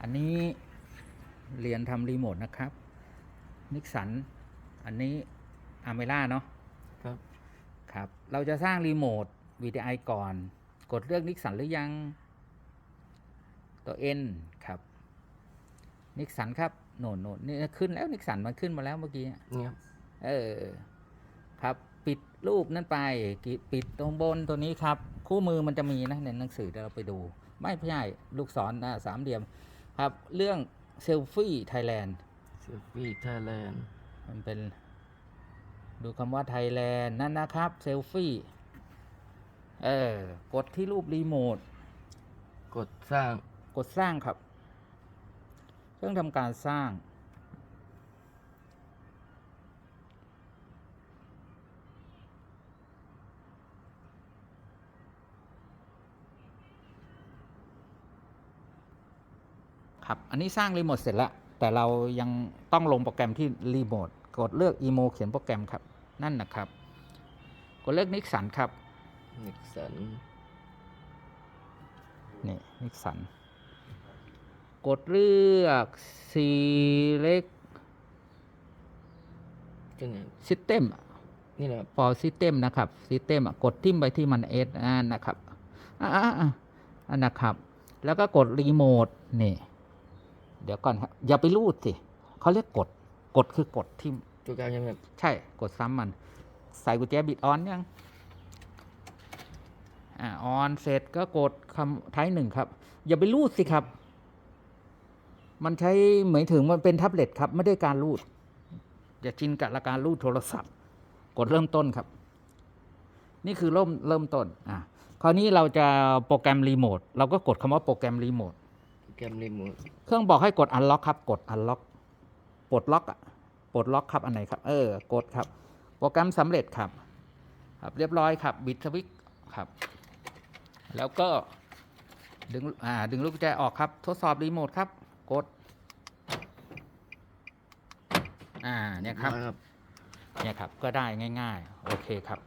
อันนี้เรียนทำรีโมทนะครับนิกสันอันนี้อเมร่าเนาะครับครับ เราจะสร้างรีโมท VDI ก่อน กดเลือกนิกสันหรือยัง ตัว N ครับนิกสันครับโน่นโน่นนี่ขึ้นแล้วนิกสันมันขึ้นมาแล้วเมื่อกี้นี่ครับเออครับปิดรูปนั่นไปกิปิดตรงบนตัวนี้ครับ คู่มือมันจะมีนะในหนังสือเดี๋ยวเราไปดู ไม่ใช่ลูกศรนะสามเหลี่ยม ครับเรื่องเซลฟี่ไทยแลนด์เซลฟี่ไทยแลนด์มันเป็น ดูคำว่าไทยแลนด์นั่นนะครับเซลฟี่เออกดที่รูปรีโมทกดสร้างกดสร้างครับ เครื่องทำการสร้าง ครับ อันนี้สร้างรีโมทเสร็จแล้ว แต่เรายังต้องลงโปรแกรมที่รีโมทกดเลือกอีโมเขียนโปรแกรมครับ นั่นนะครับ กดเลือกนิกสันครับนิกสันนี่นิกสันกดเลือก select ตัวไหน system นี่นะครับ for system นะครับ system อะกดทิ่มไปที่มัน S อ่านะครับอ่าอ่าอ่าอันนะครับ แล้วก็กดรีโมทนี่ เดี๋ยวก่อนครับอย่าไปรูดสิเขาเรียกกด กดคือกดทิ่มตัวกลางยังแบบใช่กดซ้ำมัน ใส่กุญแจบิดออนยังอ่าออนเสร็จก็กดคำท้ายหนึ่งครับ อย่าไปรูดสิครับ มันใช้เหมือนถึงมันเป็นแท็บเล็ตครับ ไม่ได้การรูด อย่าชินกับการรูดโทรศัพท์ กดเริ่มต้นครับ นี่คือเริ่มเริ่มต้นอ่าคราวนี้เราจะโปรแกรมรีโมทเราก็กดคำว่าโปรแกรมรีโมทโปรแกรมรีโมทเครื่องบอกให้กด unlock ครับ กด unlock ปลดล็อกอะปลดล็อกครับอันไหนครับ เออ กดครับ โปรแกรมสำเร็จครับ ครับเรียบร้อยครับบิดสวิตช์ครับ แล้วก็ดึงอ่าดึงลูกกุญแจออกครับ ทดสอบรีโมทครับ กด อ่าเนี่ยครับมาครับเนี่ยครับก็ได้ง่าย ๆ โอเคครับ